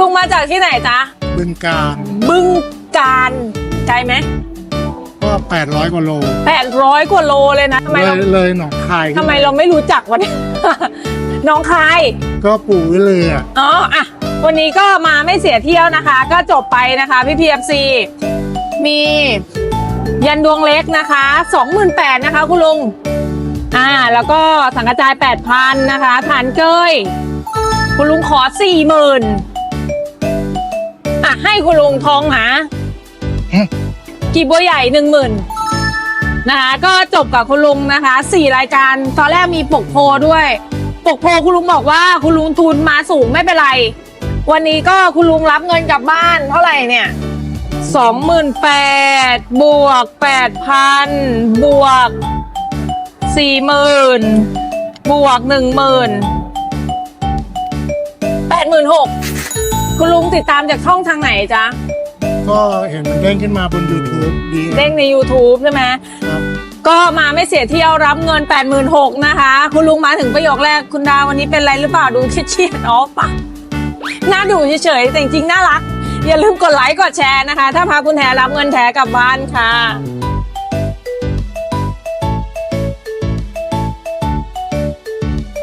ลุงมาจากที่ไหนจ๊ะ บึงการบึงการไกลไหมก็ 800 กว่าโลแปดร้อยกว่าโลเลยนะทำไมเลเรายเลยหนองคายทำไมเราไม่รู้จักวะเนี่ย น้องคาย ก็ปลูกไว้เลยอะ อ๋ออะวันนี้ก็มาไม่เสียเที่ยวนะคะ ก็จบไปนะคะพี่พีเอฟซีมียันดวงเล็กนะคะ28,000นะคะ คุณลุง อ่า แล้วก็สังกระจาย 8,000นะคะฐานเกย คุณลุงขอ 40,000อะ ให้คุณลุงทองหาฮะกีบบัวใหญ่10,000นะคะก็จบกับคุณลุงนะคะสี่รายการตอนแรกมีปกโพด้วย ปกโพคุณลุงบอกว่าคุณลุงทุนมาสูงไม่เป็นไร วันนี้ก็คุณลุงรับเงินกลับบ้านเท่าไหร่เนี่ยสองหมื่นแปดบวกแปดพันบวกสี่หมื่นบวกหนึ่งหมื่นแปดหมื่นหก คุณลุงติดตามจากช่องทางไหนจ๊ะ ก็เห็นมันเด้งขึ้นมาบน YouTube ดีเด้งใน YouTube ใช่ไหมครับก็มาไม่เสียเที่ยวรับเงิน 8 6 0 0 0นะคะ คุณลุงมาถึงประโยคแรกคุณดาวันนี้เป็นไรหรือเปล่าดูเครียดๆอ๋อปะน่าดูเฉยๆแต่จริงๆน่ารัก อย่าลืมกดไลค์กดแชร์นะคะ ถ้าพาคุณแทรับเงินแทกลับบ้านค่ะ